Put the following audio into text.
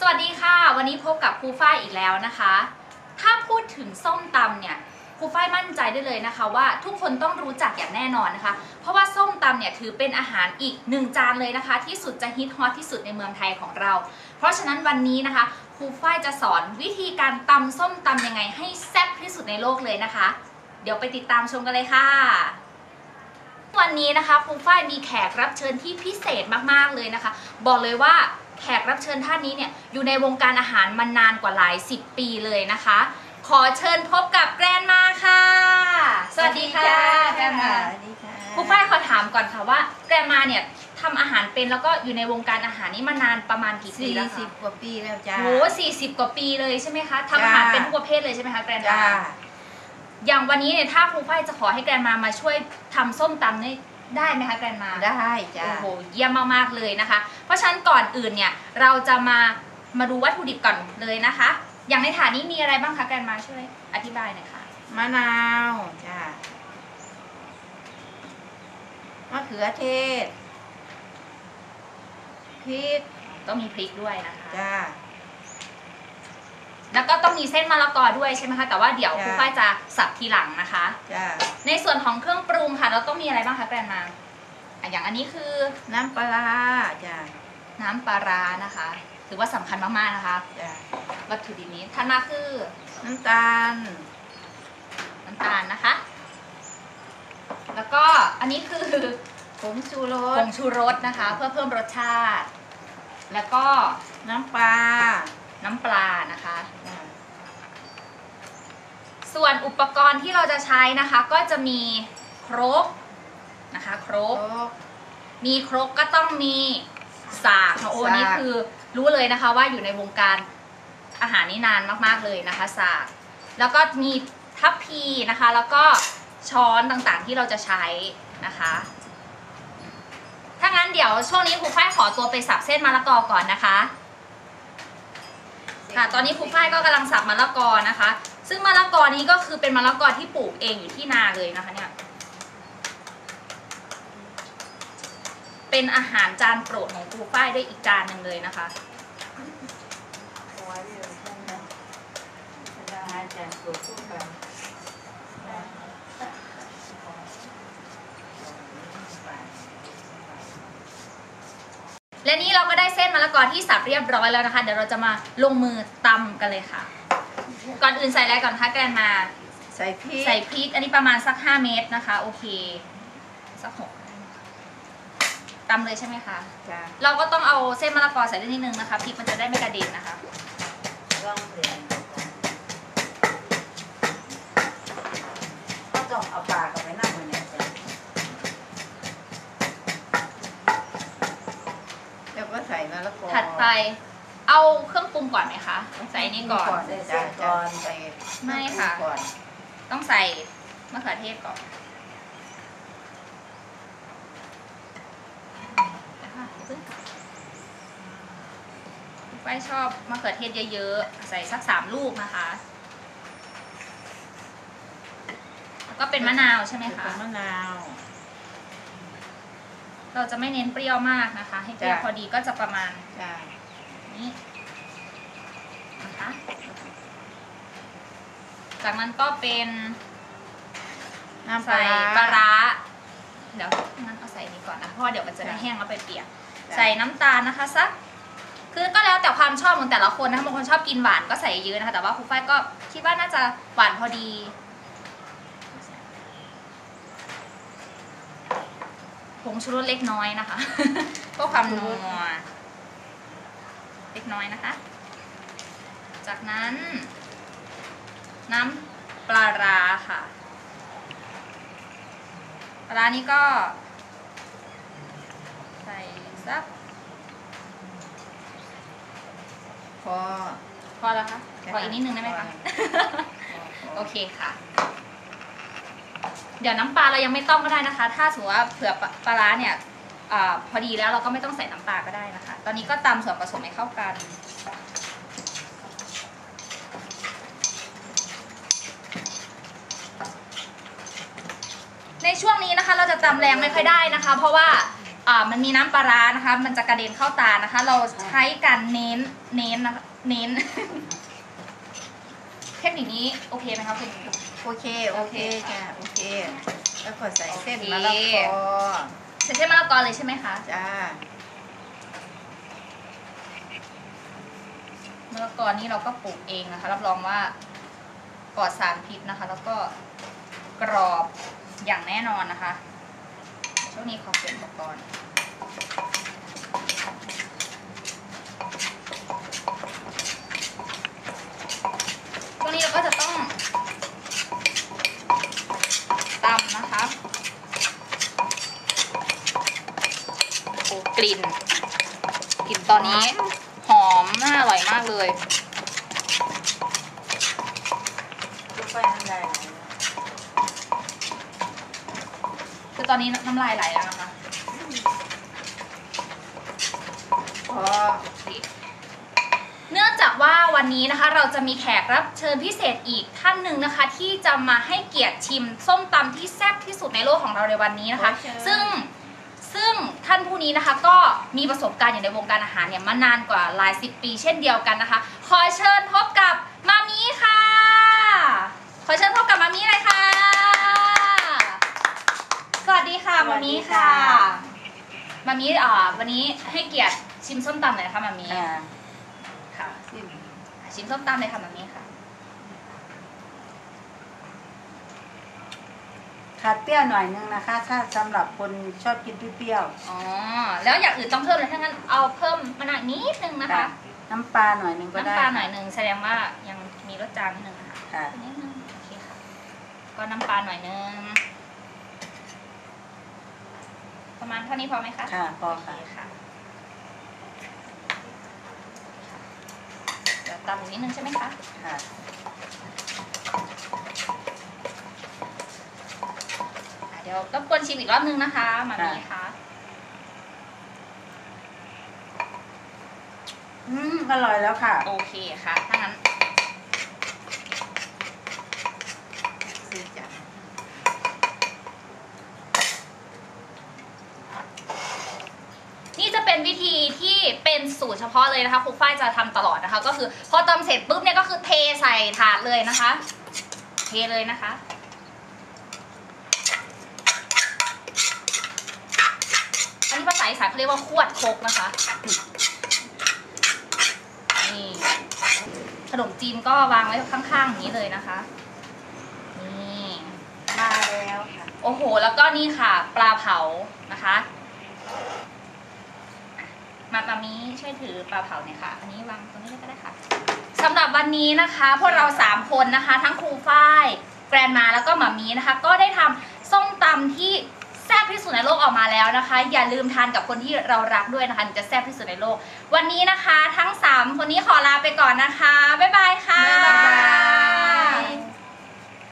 สวัสดีค่ะ วันนี้พบกับครูฝ้ายอีกแล้วนะคะ ถ้าพูดถึงส้มตำเนี่ยครูฝ้ายมั่นใจได้เลยนะคะ ว่าทุกคนต้องรู้จักอย่างแน่นอนนะคะ เพราะว่าส้มตำเนี่ยถือเป็นอาหารอีกหนึ่งจานเลยนะคะ ที่สุดจะฮิตฮอตที่สุดในเมืองไทยของเรา เพราะฉะนั้นวันนี้นะคะครูฝ้ายจะสอนวิธีการตำส้มตำยังไงให้แซ่บที่สุดในโลกเลยนะคะ เดี๋ยวไปติดตามชมกันเลยค่ะวันนี้นะคะครูฝ้ายมีแขกรับเชิญที่พิเศษมากๆเลยนะคะ บอกเลยว่า แขกรับเชิญท่านนี้เนี่ยอยู่ในวงการอาหารมานานกว่าหลายสิบปีเลยนะคะ ขอเชิญพบกับแกรนมาค่ะ สวัสดีค่ะแกรนมาสวัสดีค่ะครูฝ้ายขอถามก่อนค่ะว่า แกรนมาเนี่ยทำอาหารเป็นแล้วก็อยู่ในวงการอาหารนี้มานานประมาณกี่ปีสี่แล้วสิคะบกว่าปีแล้วจ้า โหสี่สิบกว่าปีเลยใช่ไหมคะทำอาหารเป็นทุกประเภทเลยใช่ไหมคะแกรนจ้ามาอย่างวันนี้เนี่ยถ้าครูฝ้ายจะขอให้แกรนมามาช่วยทำส้มตำนี่ ได้ไหมคะแกรนมาได้จ้าโอ้โหเยี่ยมมากๆเลยนะคะ เพราะฉะนั้นก่อนอื่นเนี่ยเราจะมามาดูวัตถุดิบก่อนเลยนะคะ อย่างในถาดนี้มีอะไรบ้างคะแกรนมาช่วยอธิบายหน่อยค่ะมะนาวจ้ามะเขือเทศพริกต้องมีพริกด้วยนะคะจ้าแล้วก็ ต้องมีเส้นมะละกอด้วยใช่ไหมคะ แต่ว่าเดี๋ยวจ้ะ ครูฝ้ายจะสับทีหลังนะคะ จ้าในส่วนของเครื่องปรุงค่ะ เราต้องมีอะไรบ้างคะแกรนมาอะอย่างอันนี้คือน้ำปลาร้าจ้าน้ำปลาร้านะคะ ถือว่าสำคัญมากๆนะคะ จ้าวัตถุดิบนี้ถัดมาคือน้ำตาลน้ำตาลนะคะ แล้วก็อันนี้คือ ผงชูรผสงชูรสนะคะ เพื่อเพิ่มรสชาติ แล้วก็น้ำปลาน้ำปลานะคะ จ้า ส่วนอุปกรณ์ที่เราจะใช้นะคะ ก็จะมีครกนะคะครโอ้กมีครกก็ต้องมีสากค่ะโอ้สาก นี่คือรู้เลยนะคะว่าอยู่ในวงการอาหารนี่นานมากๆเลยนะคะสากแล้วก็มีทัพพีนะคะ แล้วก็ช้อนต่างๆที่เราจะใช้นะคะ ถ้างั้นเดี๋ยวช่วงนี้ครูฝ้ายขอตัวไปสับเส้นมะละกอก่อนนะคะ ค่ะ ตอนนี้ครูฝ้ายก็กำลังสับมะละกอนะคะ ซึ่งมะละกอนี้ก็คือเป็นมะละกอที่ปลูกเองอยู่ที่นาเลยนะคะเนี่ย เป็นอาหารจานโปรดของครูฝ้ายได้อีกจานหนึ่งเลยนะคะและนี้เราก็ได้เส้นมะละกอที่สับเรียบร้อยแล้วนะคะ เดี๋ยวเราจะมาลงมือตำกันเลยค่ะ ก่อนอื่นใส่อะไรก่อนคะแกรนมา ใส่พริกใส่พริกอันนี้ประมาณสัก 5 เม็ดนะคะ โอเค สักหกตำเลยใช่ไหมคะจ้าเราก็ต้องเอาเส้นมะละกอใส่ด้วยนิดนึงนะคะพริกมันจะได้ไม่กระเด็นนะคะลองเปลี่ยนก็ต้องเอาปลากับไปนั่งมันเนี่ยจ้ะแล้วก็ใส่มะละกอ ถัดไป เอาเค รื่องปรุงก่อนไหมคะใส่อันนี้ก่อนใส่จ้ะก่อนใส่ไม่ค่ะก่อนต้องใส่มะเขือเทศก่อนนะคะอย่าเพิ่งไฟชอบมะเขือเทศเยอะๆ ใส่สักสามลูกนะคะ แล้วก็เป็นมะนาวใช่ไหมใส่คะมะนาว เราจะไม่เน้นเปรี้ยวมากนะคะ ให้เปรี้ยวจ้ะพอดีก็จะประมาณจ้านี้ นะคะ จากนั้นก็เป็นน้ำปลาใส่ร้าปลาร้า เดี๋ยวงั้นเอาใส่นี้ก่อนนะ เพราะว่าเดี๋ยวมันจะไม่จ้ะแห้งแล้วไปเปียกจ้ะใส่น้ำตาลนะคะสัก คือก็แล้วแต่ความชอบของแต่ละคนนะคะบางคนชอบกินหวานก็ใส่เยอะนะคะ แต่ว่าครูฝ้ายก็คิดว่าน่าจะหวานพอดี ผงชูรสเล็กน้อยนะคะ เพื่อความนัวเล็กน้อยนะคะ จากนั้น น้ำปลาร้าค่ะ ปลาร้านี้ก็ ใส่สักพอ พอแล้วคะค่ะขออีกนิดนึงได้ไหมพคะอโอเคค่ะ เดี๋ยวน้ำปลาเรายังไม่ต้องก็ได้นะคะ ถ้าสมมติว่าเผื่อปลาปลาร้าเนี่ยอาพอดีแล้วเราก็ไม่ต้องใส่น้ำปลาก็ได้นะคะ ตอนนี้ก็ตำส่วนผสมให้เข้ากัน ในช่วงนี้นะคะเราจะตำแรงไม่ค่อยได้นะคะ เพราะว่าอ่ามันมีน้ำปลาร้านะคะ มันจะกระเด็นเข้าตานะคะ เราใช้การเน้นเน้นนะคะเน้น เทคนิคนี้โอเคไหมคะคุณโอเคโอเคจ้ะโอเค แล้วก็ใส่เส้นโอเคมะละกอใส่เส้นมะละกอเลยใช่ไหมคะจ้ามะละกอนี่เราก็ปลูกเองนะคะ รับรองว่าปลอดสารพิษนะคะ แล้วก็กรอบ อย่างแน่นอนนะคะ ช่วงนี้ขอเปลี่ยนอุปกรณ์ช่วงนี้เราก็จะต้องตำนะคะโอ้กลิ่นกลิ่นตอนนี้หอมน่าอร่อยมากเลยลูกไปทำไร คือตอนนี้น้ำลายไหลแล้วนะคะพอเนื่องจากว่าวันนี้นะคะเราจะมีแขกรับเชิญพิเศษอีกท่านหนึ่งนะคะ ที่จะมาให้เกียรติชิมส้มตำที่แซ่บที่สุดในโลกของเราในวันนี้นะคะ ซึ่งซึ่งท่านผู้นี้นะคะก็มีประสบการณ์อยู่ในวงการอาหารเนี่ยมานานกว่าหลายสิบปีเช่นเดียวกันนะคะ ขอเชิญพบกับมามีค่ะ ขอเชิญพบกับมามีเลยค่ะส วัสดีค่ะมามีค่ะมามีอ่าวันนี้ให้เกียรติชิมส้มตำหน่อยนะคะมามีอ่าค่ะสิ้นชิมส้มตำเลยค่ะมามีค่ะขาดเปรี้ยวหน่อยนึงนะคะ ถ้าสำหรับคนชอบกินเปรี้ยวอ๋อแล้วอย่างอื่นต้องเพิ่มเลยถ้างั้นเอาเพิ่มมะนาวนิดนึงๆนะคะ น้ำปลาหน่อยนึงก็ได้น้ำปลาหน่อยหนึ่งแสดงว่ายังมีรสจางนิดนึงนะคะค่ะนิดนึงโอเคค่ะ ก็น้ำปลาหน่อยนึง ประมาณเท่านี้พอไหมคะค่ะพอโอเคค่ะค่ะเดี๋ยวตำอีกนิดนึงใช่ไหมคะ ค่ะ อะเดี๋ยวรบกวนชิมอีกรอบนึงนะคะมามีค่ะ อืมอร่อยแล้วค่ะ โอเคค่ะ ถ้างั้น สิ้นจ้ะ นี่จะเป็นวิธีที่เป็นสู ตรเฉพาะเลยนะคะครูฝ้ายจะทำตลอดนะคะ ก็คือพอตำเสร็จปุ๊บเนี่ยก็คือเทใส่ถาดเลยนะคะ เทเลยนะคะอันนี้ภาษาอีสานเขาเรียกว่าขวดโคกนะคะนี่ขนมจีนก็วางไว้ข้างๆอย่างนี้เลยนะคะนี่มาแล้วค่ะโอ้โห แล้วก็นี่ค่ะ ปลาเผานะคะ มามามีช่วยถือปลาเผาเนี่ยค่ะ อันนี้วางตรงนี้เลยก็ได้ค่ะสำหรับวันนี้นะคะพวกเราสามคนนะคะ ทั้งครูฝ้าย แกรนมาแล้วก็หมามีนะคะ ก็ได้ทำส้มตำที่แซ่บที่สุดในโลกออกมาแล้วนะคะ อย่าลืมทานกับคนที่เรารักด้วยนะคะถึงจะแซ่บที่สุดในโลก วันนี้นะคะ ทั้งสามคนนี้ขอลาไปก่อนนะคะบ๊ายบายค่ะ บ๊ายบาย